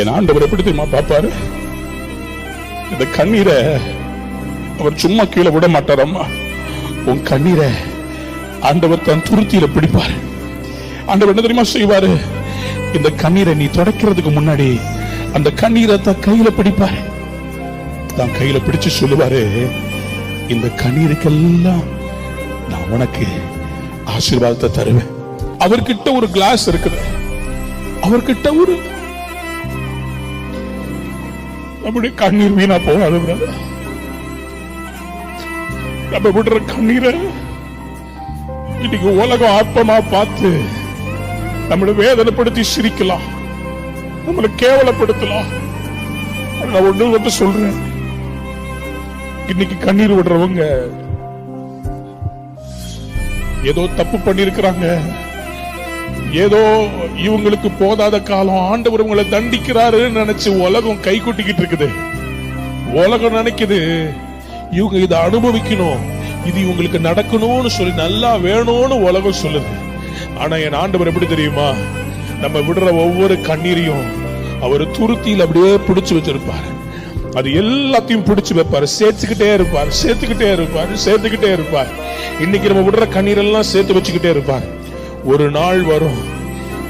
என் ஆண்டவர் எப்படி தெரியுமா பாப்பாரு இந்த கண்ணீரை அவர் சும்மா கீழே விட மாட்டார் அம்மா. உன் கண்ணீரை ஆண்டவர் தன் துருத்தியில பிடிப்பார். ஆண்டவர் என்ன தெரியுமா செய்வாரு? இந்த கண்ணீரை நீ தொடக்கிறதுக்கு முன்னாடி அந்த கண்ணீரை தான் கையில பிடிப்பார். தான் கையில பிடிச்சு சொல்லுவாரு இந்த கண்ணீருக்கெல்லாம் நான் உனக்கு ஆசீர்வாதத்தை தருவேன். அவர்கிட்ட ஒரு கிளாஸ் இருக்குது. அவர்கிட்ட ஒரு நம்முடைய கண்ணீர் வீணா போகாது நம்ம விடுற கண்ணீரை இன்னைக்கு உலகம் ஆத்மமா பார்த்து நம்மளை வேதனைப்படுத்தி சிரிக்கலாம். நம்மளை கேவலப்படுத்தலாம். நான் ஒண்ணு வந்து சொல்றேன். இன்னைக்கு கண்ணீர் விடுறவங்க ஏதோ தப்பு பண்ணிருக்கிறாங்க ஏதோ இவங்களுக்கு போதாத காலம் ஆண்டவர் உங்களை தண்டிக்கிறாருன்னு நினைச்சு உலகம் கை கொட்டிக்கிட்டு இருக்குது. உலகம் நினைக்குது இவங்க இதை அனுபவிக்கணும் இது இவங்களுக்கு நடக்கணும்னு சொல்லி நல்லா வேணும்னு உலகம் சொல்லுது. ஆனா என் ஆண்டவர் எப்படி தெரியுமா? நம்ம விடுற ஒவ்வொரு கண்ணீரையும் அவர் துருத்தியில் அப்படியே பிடிச்சு வச்சிருப்பாரு. அது எல்லாத்தையும் பிடிச்சு வைப்பாரு. சேர்த்துக்கிட்டே இருப்பார் சேர்த்துக்கிட்டே இருப்பார் சேர்த்துக்கிட்டே இருப்பார். இன்னைக்கு நம்ம விடுற கண்ணீரெல்லாம் சேர்த்து வச்சுக்கிட்டே இருப்பார். ஒரு நாள் வரும்.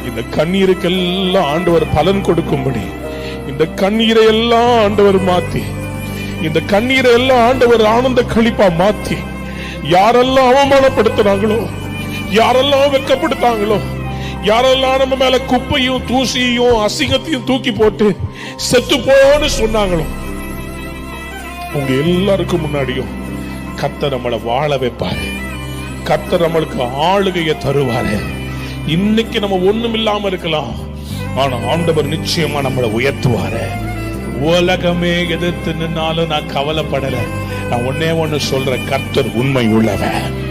இந்த கண்ணீருக்கெல்லாம் ஆண்டவர் பலன் கொடுக்கும்படி. இந்த கண்ணீரை எல்லாம் ஆண்டவர் மாத்தி. இந்த கண்ணீரை எல்லாம் ஆண்டவர் ஆனந்த கழிப்பா மாத்தி. யாரெல்லாம் அவமானப்படுத்தினாங்களோ யாரெல்லாம் வெட்கப்படுத்தாங்களோ யாரெல்லாம் நம்ம மேல குப்பையும் தூசியையும் அசிங்கத்தையும் தூக்கி போட்டு செத்து போன்னு சொன்னாங்களோ உங்க எல்லாருக்கும் முன்னாடியும் கத்த நம்மளை வாழ வைப்பாரு. கத்தர் நம்மளுக்கு ஆளுகையை தருவாரு. இன்னைக்கு நம்ம ஒண்ணும் இல்லாம இருக்கலாம். ஆனா ஆண்டவர் நிச்சயமா நம்மளை உயர்த்துவாரு. உலகமே எதிர்த்து நின்னாலும் நான் கவலைப்படல. நான் ஒன்னே ஒன்னு சொல்றேன் கர்த்தர் உண்மை உள்ளவன்